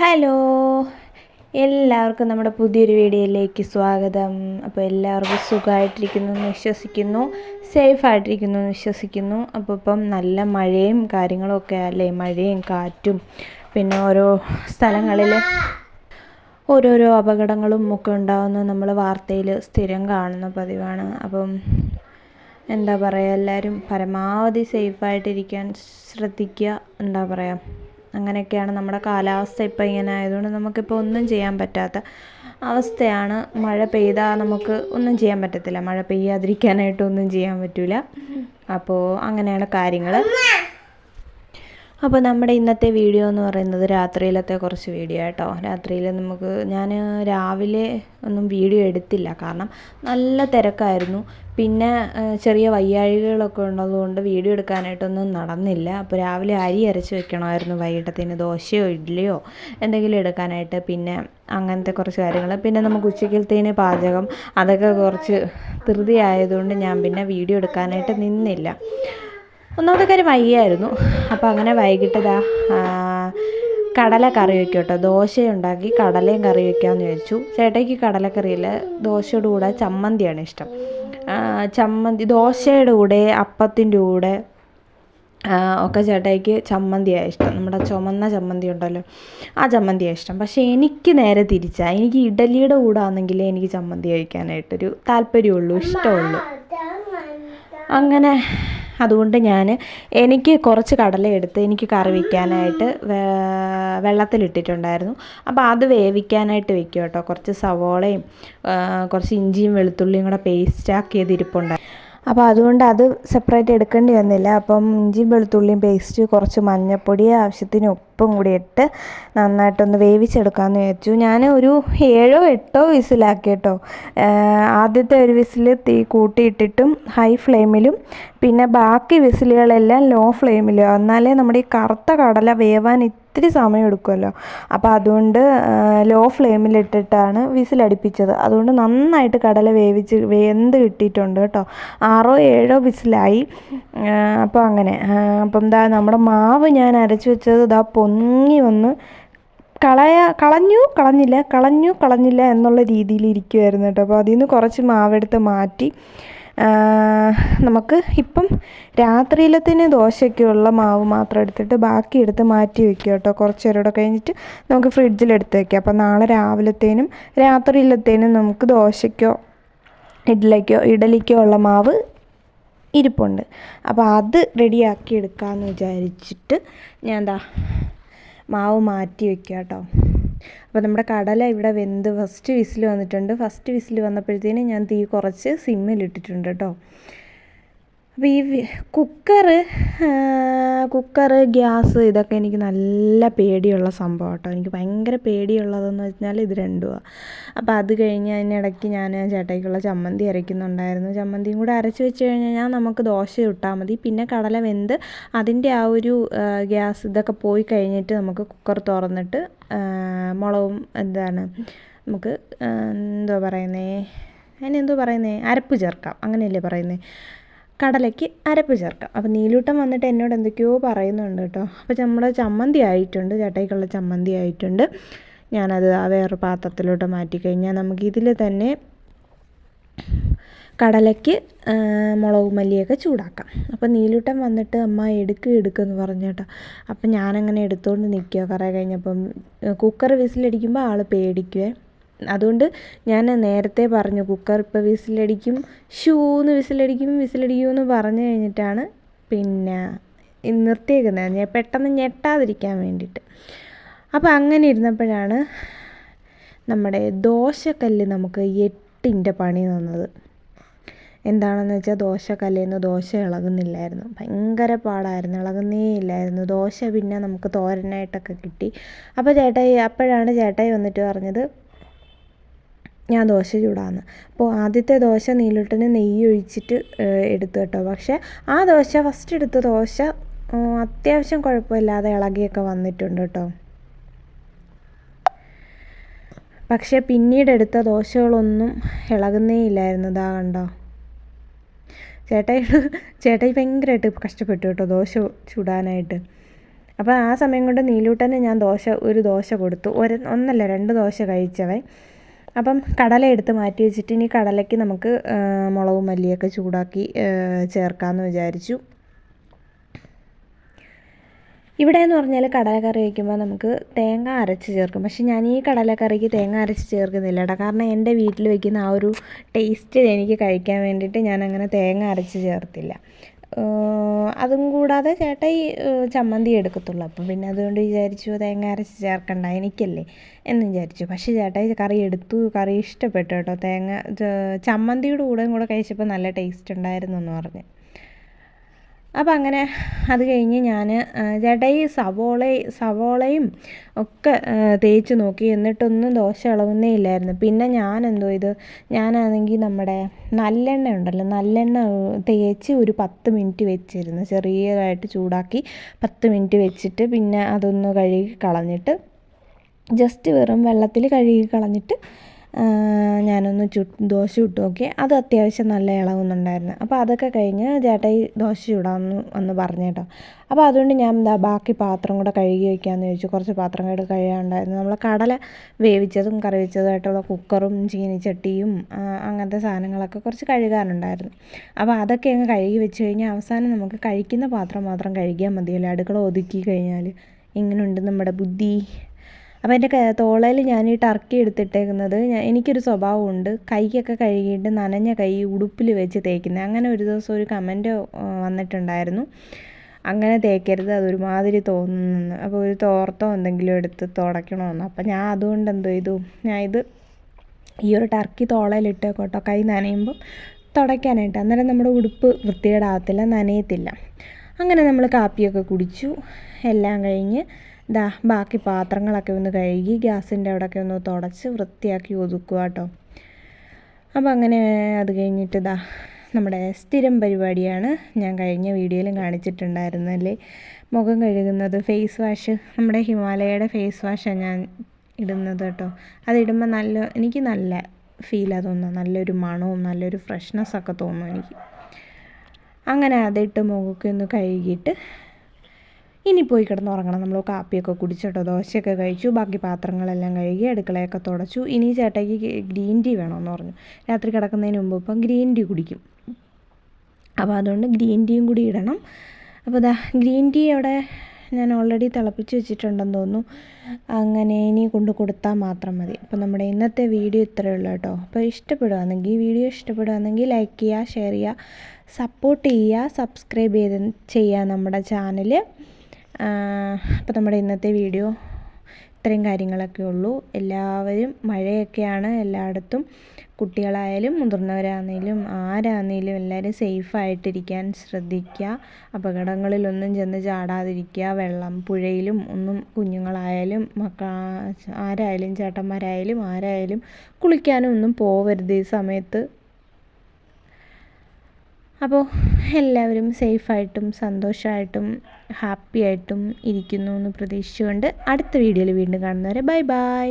Hello. എല്ലാവർക്കും നമ്മുടെ പുതിയൊരു വീഡിയോയിലേക്ക് സ്വാഗതം. അപ്പോൾ എല്ലാവർക്കും സുഖമായിട്ടിരിക്കുന്നു എന്ന് വിശ്വസിക്കുന്നു. സേഫ് ആയിട്ടിരിക്കുന്നു എന്ന് വിശ്വസിക്കുന്നു. അപ്പോൾ ഇപ്പം നല്ല മഴയും കാര്യങ്ങളൊക്കെ അല്ലേ? മഴയും കാറ്റും പിന്നെ ഓരോ സ്ഥലങ്ങളിൽ ഓരോരോ അപകടങ്ങളും ഒക്കെ ഉണ്ടാകുന്ന നമ്മൾ വാർത്തയിൽ സ്ഥിരം കാണുന്ന പതിവാണ്. അപ്പം എന്താ പറയുക എല്ലാവരും പരമാവധി സേഫായിട്ടിരിക്കാൻ ശ്രദ്ധിക്കുക. എന്താ പറയുക അങ്ങനെയൊക്കെയാണ് നമ്മുടെ കാലാവസ്ഥ ഇപ്പോൾ ഇങ്ങനെ ആയതുകൊണ്ട് നമുക്കിപ്പോൾ ഒന്നും ചെയ്യാൻ പറ്റാത്ത അവസ്ഥയാണ്. മഴ പെയ്താൽ നമുക്ക് ഒന്നും ചെയ്യാൻ പറ്റത്തില്ല. മഴ പെയ്യാതിരിക്കാനായിട്ടൊന്നും ചെയ്യാൻ പറ്റില്ല അപ്പോൾ അങ്ങനെയാണ് കാര്യങ്ങൾ അപ്പോൾ നമ്മുടെ ഇന്നത്തെ വീഡിയോ എന്ന് പറയുന്നത് രാത്രിയിലത്തെ കുറച്ച് വീഡിയോ കേട്ടോ രാത്രിയിൽ നമുക്ക് ഞാൻ രാവിലെ ഒന്നും വീഡിയോ എടുത്തില്ല. കാരണം നല്ല തിരക്കായിരുന്നു. പിന്നെ ചെറിയ വയ്യാഴികളൊക്കെ ഉള്ളതുകൊണ്ട് വീഡിയോ എടുക്കാനായിട്ടൊന്നും നടന്നില്ല. അപ്പോൾ രാവിലെ അരി അരച്ച് വെക്കണമായിരുന്നു. വൈകിട്ടത്തിന് ദോശയോ ഇഡ്ഡലിയോ എന്തെങ്കിലും എടുക്കാനായിട്ട്. പിന്നെ അങ്ങനത്തെ കുറച്ച് കാര്യങ്ങൾ പിന്നെ നമുക്ക് ഉച്ചക്കലത്തേന് പാചകം. അതൊക്കെ കുറച്ച് ധൃതി ആയതുകൊണ്ട് ഞാൻ പിന്നെ വീഡിയോ എടുക്കാനായിട്ട് നിന്നില്ല. ഒന്നാമത്തെ കാര്യം വയ്യായിരുന്നു. അപ്പോൾ അങ്ങനെ വൈകിട്ട് ദാ കടല കറി വയ്ക്കും കേട്ടോ ദോശ ഉണ്ടാക്കി കടലയും കറി വയ്ക്കാമെന്ന് വിചാരിച്ചു. ചേട്ടയ്ക്ക് കടലക്കറിയിൽ ദോശയുടെ കൂടെ ചമ്മന്തിയാണ് ഇഷ്ടം. ചമ്മന്തി ദോശയുടെ കൂടെ അപ്പത്തിന്റെ കൂടെ ഒക്കെ ചേട്ടായിക്ക് ചമ്മന്തിയാണ് ഇഷ്ടം. നമ്മുടെ ചുമന്ന ചമ്മന്തി ഉണ്ടല്ലോ ആ ചമ്മന്തിയാണ് ഇഷ്ടം. പക്ഷേ എനിക്ക് നേരെ തിരിച്ചാണ് എനിക്ക് ഇഡലിയുടെ കൂടെ ആണെങ്കിലേ എനിക്ക് ചമ്മന്തി കഴിക്കാനായിട്ടൊരു താല്പര്യമുള്ളൂ ഇഷ്ടമുള്ളൂ. അങ്ങനെ അതുകൊണ്ട് ഞാൻ എനിക്ക് കുറച്ച് കടല എടുത്ത് എനിക്ക് കറി വയ്ക്കാനായിട്ട് വെള്ളത്തിലിട്ടിട്ടുണ്ടായിരുന്നു. അപ്പോൾ അത് വേവിക്കാനായിട്ട് വെക്കും കേട്ടോ. കുറച്ച് സവോളയും കുറച്ച് ഇഞ്ചിയും വെളുത്തുള്ളിയും കൂടെ പേസ്റ്റാക്കിയത് ഇരിപ്പുണ്ടായി അപ്പോൾ അതുകൊണ്ട് അത് സെപ്പറേറ്റ് എടുക്കേണ്ടി വന്നില്ല. അപ്പം ഇഞ്ചിയും വെളുത്തുള്ളിയും പേസ്റ്റ് കുറച്ച് മഞ്ഞൾപ്പൊടി ആവശ്യത്തിന് ഉപ്പും കൂടി ഇട്ട് നന്നായിട്ടൊന്ന് വേവിച്ചെടുക്കാമെന്ന് വിചാരിച്ചു. ഞാൻ ഒരു ഏഴോ എട്ടോ വിസിലാക്കി കേട്ടോ. ആദ്യത്തെ ഒരു വിസിൽ തീ കൂട്ടിയിട്ടിട്ടും ഹൈ ഫ്ലെയിമിലും പിന്നെ ബാക്കി വിസിലുകളെല്ലാം ലോ ഫ്ലെയിമിലും. എന്നാലേ നമ്മുടെ ഈ കറുത്ത കടല വേവാൻ ഇത്തിരി സമയം എടുക്കുമല്ലോ അപ്പോൾ അതുകൊണ്ട് ലോ ഫ്ലെയിമിലിട്ടിട്ടാണ് വിസിലടിപ്പിച്ചത്. അതുകൊണ്ട് നന്നായിട്ട് കടല വേവിച്ച് വെന്ത് കിട്ടിയിട്ടുണ്ട് കേട്ടോ. ആറോ ഏഴോ വിസിലായി. അപ്പോൾ അങ്ങനെ. അപ്പം എന്താ നമ്മുടെ മാവ് ഞാൻ അരച്ച് വെച്ചത് ഇതാ പൊങ്ങി വന്ന് കളയ കളഞ്ഞു കളഞ്ഞില്ല കളഞ്ഞു കളഞ്ഞില്ല എന്നുള്ള രീതിയിൽ ഇരിക്കുമായിരുന്നു കേട്ടോ. അപ്പോൾ അതിൽ നിന്ന് കുറച്ച് മാവെടുത്ത് മാറ്റി നമുക്ക് ഇപ്പം രാത്രിയിലത്തിന് ദോശയ്ക്കുള്ള മാവ് മാത്രം എടുത്തിട്ട് ബാക്കി എടുത്ത് മാറ്റി വെക്കുക കേട്ടോ. കുറച്ച് നേരം കഴിഞ്ഞിട്ട് നമുക്ക് ഫ്രിഡ്ജിൽ എടുത്ത് വെക്കാം. അപ്പോൾ നാളെ രാവിലത്തേനും രാത്രിയിലത്തേനും നമുക്ക് ദോശയ്ക്കോ ഇഡ്ലിക്കോ ഇഡലിക്കോ ഉള്ള മാവ് ഇരിപ്പുണ്ട്. അപ്പോൾ അത് റെഡിയാക്കി എടുക്കാമെന്ന് വിചാരിച്ചിട്ട് ഞാൻ എന്താ മാവ് മാറ്റി വെക്കുക കേട്ടോ. അപ്പോൾ നമ്മുടെ കടല ഇവിടെ വെന്ത് ഫസ്റ്റ് വിസിൽ വന്നിട്ടുണ്ട്. ഫസ്റ്റ് വിസിൽ വന്നപ്പോഴത്തേനും ഞാൻ തീ കുറച്ച് സിമ്മിലിട്ടിട്ടുണ്ട് കേട്ടോ. അപ്പോൾ ഈ കുക്കറ് കുക്കറ് ഗ്യാസ് ഇതൊക്കെ എനിക്ക് നല്ല പേടിയുള്ള സംഭവം കേട്ടോ എനിക്ക് ഭയങ്കര പേടിയുള്ളതെന്ന് വെച്ചാൽ ഇത് രണ്ടുമാണ് അപ്പോൾ അത് കഴിഞ്ഞ് അതിനിടയ്ക്ക് ഞാൻ ചേട്ടയ്ക്കുള്ള ചമ്മന്തി അരയ്ക്കുന്നുണ്ടായിരുന്നു. ചമ്മന്തിയും കൂടെ അരച്ച് വെച്ച് കഴിഞ്ഞാൽ നമുക്ക് ദോശ ഇട്ടാൽ മതി. പിന്നെ കടല വെന്ത് അതിന്റെ ആ ഒരു ഗ്യാസ് ഇതൊക്കെ പോയി കഴിഞ്ഞിട്ട് നമുക്ക് കുക്കർ തുറന്നിട്ട് മുളകും എന്താണ് നമുക്ക് എന്തോ പറയുന്നേ അതിനെന്തോ പറയുന്നേ അരപ്പ് ചേർക്കാം. അങ്ങനെയല്ലേ പറയുന്നത് കടലയ്ക്ക് അരപ്പ് ചേർക്കാം. അപ്പോൾ നീലൂട്ടം വന്നിട്ട് എന്നോട് എന്തൊക്കെയോ പറയുന്നുണ്ട് കേട്ടോ. അപ്പോൾ നമ്മുടെ ചമ്മന്തി ആയിട്ടുണ്ട് ചട്ടയ്ക്കുള്ള ചമ്മന്തി ആയിട്ടുണ്ട്. ഞാനത് ആ വേറെ പാത്രത്തിലോട്ട് മാറ്റി കഴിഞ്ഞാൽ നമുക്ക് ഇതിൽ തന്നെ കടലയ്ക്ക് മുളക് മല്ലിയൊക്കെ ചൂടാക്കാം. അപ്പോൾ നീലൂട്ടം വന്നിട്ട് അമ്മ എടുക്ക് എടുക്കുമെന്ന് പറഞ്ഞു കേട്ടോ. അപ്പം ഞാനങ്ങനെ എടുത്തുകൊണ്ട് നിൽക്കുക കുറേ കഴിഞ്ഞപ്പം കുക്കർ വിസിലടിക്കുമ്പോൾ ആൾ പേടിക്കുവേ. അതുകൊണ്ട് ഞാൻ നേരത്തെ പറഞ്ഞു കുക്കർ ഇപ്പോൾ വിസിലടിക്കും ഷൂന്ന് വിസിലടിക്കും വിസിലടിക്കും എന്ന് പറഞ്ഞു കഴിഞ്ഞിട്ടാണ് പിന്നെ നിർത്തിയേക്കുന്നത് ഞാൻ പെട്ടെന്ന് ഞെട്ടാതിരിക്കാൻ വേണ്ടിയിട്ട്. അപ്പോൾ അങ്ങനെ ഇരുന്നപ്പോഴാണ് നമ്മുടെ ദോശക്കല്ല് നമുക്ക് എട്ടിന്റെ പണി തന്നത്. എന്താണെന്ന് വെച്ചാൽ ദോശക്കല്ലിൽ നിന്ന് ദോശ ഇളകുന്നില്ലായിരുന്നു. ഭയങ്കര പാടായിരുന്നു. ഇളകുന്നേ ഇല്ലായിരുന്നു. ദോശ പിന്നെ നമുക്ക് തോരനായിട്ടൊക്കെ കിട്ടി. അപ്പോൾ ചേട്ടായി അപ്പോഴാണ് ചേട്ടായി വന്നിട്ട് പറഞ്ഞത് ഞാൻ ദോശ ചൂടാന്ന്. അപ്പോൾ ആദ്യത്തെ ദോശ നീലൂട്ടന് നെയ്യ് ഒഴിച്ചിട്ട് എടുത്തു കേട്ടോ. പക്ഷേ ആ ദോശ ഫസ്റ്റ് എടുത്ത ദോശ അത്യാവശ്യം കുഴപ്പമില്ലാതെ ഇളകിയൊക്കെ വന്നിട്ടുണ്ട് കേട്ടോ. പക്ഷേ പിന്നീട് എടുത്ത ദോശകളൊന്നും ഇളകുന്നേ ഇല്ലായിരുന്നു. ഇതാ കണ്ടോ. ചേട്ടായി ചേട്ടായി ഭയങ്കരമായിട്ട് കഷ്ടപ്പെട്ടു കേട്ടോ ദോശ ചുടാനായിട്ട്. അപ്പോൾ ആ സമയം കൊണ്ട് നീലൂട്ടന് ഞാൻ ദോശ ഒരു ദോശ കൊടുത്തു. ഒരു ഒന്നല്ല രണ്ട് ദോശ കഴിച്ചവൻ. അപ്പം കടല എടുത്ത് മാറ്റി വെച്ചിട്ട് ഇനി കടലയ്ക്ക് നമുക്ക് മുളകും മല്ലിയൊക്കെ ചൂടാക്കി ചേർക്കാമെന്ന് വിചാരിച്ചു. ഇവിടെ എന്ന് പറഞ്ഞാൽ കടലക്കറി വയ്ക്കുമ്പോൾ നമുക്ക് തേങ്ങ അരച്ച് ചേർക്കും. പക്ഷെ ഞാൻ ഈ കടലക്കറിക്ക് തേങ്ങ അരച്ച് ചേർക്കുന്നില്ല കേട്ടോ കാരണം എന്റെ വീട്ടിൽ വയ്ക്കുന്ന ആ ഒരു ടേസ്റ്റ് എനിക്ക് കഴിക്കാൻ വേണ്ടിയിട്ട് ഞാൻ അങ്ങനെ തേങ്ങ അരച്ച് ചേർത്തില്ല. അതും കൂടാതെ ചേട്ടാ ഈ ചമ്മന്തി എടുക്കത്തുള്ളൂ. അപ്പം പിന്നെ അതുകൊണ്ട് വിചാരിച്ചു തേങ്ങ അരച്ച് ചേർക്കണ്ട. എനിക്കല്ലേ എന്ന് വിചാരിച്ചു. പക്ഷേ ചേട്ടാ ഈ കറി എടുത്തു കറി ഇഷ്ടപ്പെട്ടു കേട്ടോ. തേങ്ങ ചമ്മന്തിയുടെ കൂടെയും കൂടെ കഴിച്ചപ്പോൾ നല്ല ടേസ്റ്റ് ഉണ്ടായിരുന്നു എന്ന് പറഞ്ഞു. അപ്പോൾ അങ്ങനെ അത് കഴിഞ്ഞ് ഞാൻ ചേട്ടാ ഈ സവോള സവോളയും ഒക്കെ തേച്ച് നോക്കി. എന്നിട്ടൊന്നും ദോശ ഇളകുന്നേ ഇല്ലായിരുന്നു. പിന്നെ ഞാൻ എന്തോ ഇത് ഞാനാണെങ്കിൽ നമ്മുടെ നല്ലെണ്ണ ഉണ്ടല്ലോ നല്ലെണ്ണ തേച്ച് ഒരു പത്ത് മിനിറ്റ് വെച്ചിരുന്നു. ചെറിയതായിട്ട് ചൂടാക്കി പത്ത് മിനിറ്റ് വെച്ചിട്ട് പിന്നെ അതൊന്ന് കഴുകി കളഞ്ഞിട്ട് ജസ്റ്റ് വെറും വെള്ളത്തിൽ കഴുകി കളഞ്ഞിട്ട് ഞാനൊന്ന് ചു ദോശ ചുട്ട് നോക്കി അത് അത്യാവശ്യം നല്ല ഇളകുന്നുണ്ടായിരുന്നു അപ്പോൾ അതൊക്കെ കഴിഞ്ഞ് ചേട്ടായി ദോശ ചൂടാമെന്ന് വന്ന് പറഞ്ഞു കേട്ടോ. അപ്പോൾ അതുകൊണ്ട് ഞാൻ എന്താ ബാക്കി പാത്രം കൂടെ കഴുകി വയ്ക്കാമെന്ന് ചോദിച്ചു. കുറച്ച് പാത്രം കൂടെ കഴുകാനുണ്ടായിരുന്നു. നമ്മൾ കടല വേവിച്ചതും കറി വെച്ചതുമായിട്ടുള്ള കുക്കറും ചീനിച്ചട്ടിയും അങ്ങനത്തെ സാധനങ്ങളൊക്കെ കുറച്ച് കഴുകാനുണ്ടായിരുന്നു. അപ്പോൾ അതൊക്കെ അങ്ങ് കഴുകി വെച്ച് കഴിഞ്ഞാൽ അവസാനം നമുക്ക് കഴിക്കുന്ന പാത്രം മാത്രം കഴുകിയാൽ മതിയല്ലോ. അടുക്കള ഒതുക്കി കഴിഞ്ഞാൽ ഇങ്ങനെയുണ്ട് നമ്മുടെ ബുദ്ധി. അപ്പോൾ എന്റെ തോളയിൽ ഞാൻ ഈ ടർക്കി എടുത്തിട്ടേക്കുന്നത് എനിക്കൊരു സ്വഭാവമുണ്ട്. കൈയൊക്കെ കഴുകിയിട്ട് നനഞ്ഞ കൈ ഉടുപ്പിൽ വെച്ച് തേക്കുന്നത്. അങ്ങനെ ഒരു ദിവസം ഒരു കമന്റ് വന്നിട്ടുണ്ടായിരുന്നു. അങ്ങനെ തേക്കരുത് അതൊരുമാതിരി തോന്നുന്നു. അപ്പോൾ ഒരു തോർത്തോ എന്തെങ്കിലും എടുത്ത് തുടയ്ക്കണമെന്ന്. അപ്പം ഞാൻ അതുകൊണ്ട് എന്തോ ചെയ്തു. ഞാൻ ഇത് ഈ ഒരു ടർക്കി തോളയിലിട്ടേക്കോട്ടോ കൈ നനയുമ്പം തുടയ്ക്കാനായിട്ട്. അന്നേരം നമ്മുടെ ഉടുപ്പ് വൃത്തികേടാകത്തില്ല നനയത്തില്ല. അങ്ങനെ നമ്മൾ കാപ്പിയൊക്കെ കുടിച്ചു. എല്ലാം കഴിഞ്ഞ് ദാ ബാക്കി പാത്രങ്ങളൊക്കെ ഒന്ന് കഴുകി ഗ്യാസിന്റെ അവിടെയൊക്കെ ഒന്ന് തുടച്ച് വൃത്തിയാക്കി ഒതുക്കുക കേട്ടോ. അപ്പോൾ അങ്ങനെ അത് കഴിഞ്ഞിട്ട് ദാ നമ്മുടെ സ്ഥിരം പരിപാടിയാണ് ഞാൻ കഴിഞ്ഞ വീഡിയോയിലും കാണിച്ചിട്ടുണ്ടായിരുന്നല്ലേ? മുഖം കഴുകുന്നത് ഫേസ് വാഷ് നമ്മുടെ ഹിമാലയയുടെ ഫേസ് വാഷാണ് ഞാൻ ഇടുന്നത് കേട്ടോ. അതിടുമ്പോൾ നല്ല എനിക്ക് നല്ല ഫീലാണ് തോന്നുന്നത് നല്ലൊരു മണവും നല്ലൊരു ഫ്രഷ്നെസ്സൊക്കെ തോന്നും എനിക്ക്. അങ്ങനെ അതിട്ട് മുഖമൊക്കെ ഒന്ന് കഴുകിയിട്ട് ഇനി പോയി കിടന്നുറങ്ങണം. നമ്മൾ കാപ്പിയൊക്കെ കുടിച്ചിട്ടോ ദോശയൊക്കെ കഴിച്ചു ബാക്കി പാത്രങ്ങളെല്ലാം കഴുകി അടുക്കളയൊക്കെ തുടച്ചു. ഇനി ചേട്ടയ്ക്ക് ഗ്രീൻ ടീ വേണമെന്ന് പറഞ്ഞു. രാത്രി കിടക്കുന്നതിന് മുമ്പ് ഇപ്പം ഗ്രീൻ ടീ കുടിക്കും. അപ്പോൾ അതുകൊണ്ട് ഗ്രീൻ ടീയും കൂടി ഇടണം. അപ്പോൾ ദാ ഗ്രീൻ ടീ അവിടെ ഞാൻ ഓൾറെഡി തിളപ്പിച്ച് വെച്ചിട്ടുണ്ടെന്ന് തോന്നുന്നു. അങ്ങനെ ഇനി കൊണ്ട് കൊടുത്താൽ മാത്രം മതി. അപ്പോൾ നമ്മുടെ ഇന്നത്തെ വീഡിയോ ഇത്രയേ ഉള്ളൂ കേട്ടോ. അപ്പോൾ ഇഷ്ടപ്പെടുകയാണെങ്കിൽ വീഡിയോ ഇഷ്ടപ്പെടുകയാണെങ്കിൽ ലൈക്ക് ചെയ്യുക ഷെയർ ചെയ്യുക സപ്പോർട്ട് ചെയ്യുക സബ്സ്ക്രൈബ് ചെയ്ത് ചെയ്യുക നമ്മുടെ ചാനൽ അപ്പോൾ നമ്മുടെ ഇന്നത്തെ വീഡിയോ ഇത്രയും കാര്യങ്ങളൊക്കെ ഉള്ളൂ. എല്ലാവരും മഴയൊക്കെയാണ് എല്ലായിടത്തും. കുട്ടികളായാലും മുതിർന്നവരാണെങ്കിലും ആരാണെങ്കിലും എല്ലാവരും സേഫായിട്ടിരിക്കാൻ ശ്രദ്ധിക്കുക. അപകടങ്ങളിലൊന്നും ചെന്ന് ചാടാതിരിക്കുക. വെള്ളം പുഴയിലും ഒന്നും കുഞ്ഞുങ്ങളായാലും മക്ക ആരായാലും ചേട്ടന്മാരായാലും ആരായാലും കുളിക്കാനും ഒന്നും പോവരുത് ഈ സമയത്ത്. അപ്പോൾ എല്ലാവരും സേഫായിട്ടും സന്തോഷമായിട്ടും ഹാപ്പിയായിട്ടും ഇരിക്കുന്നു എന്ന് പ്രതീക്ഷിച്ചുകൊണ്ട് അടുത്ത വീഡിയോയിൽ വീണ്ടും കാണുന്നവരെ ബൈ ബൈ.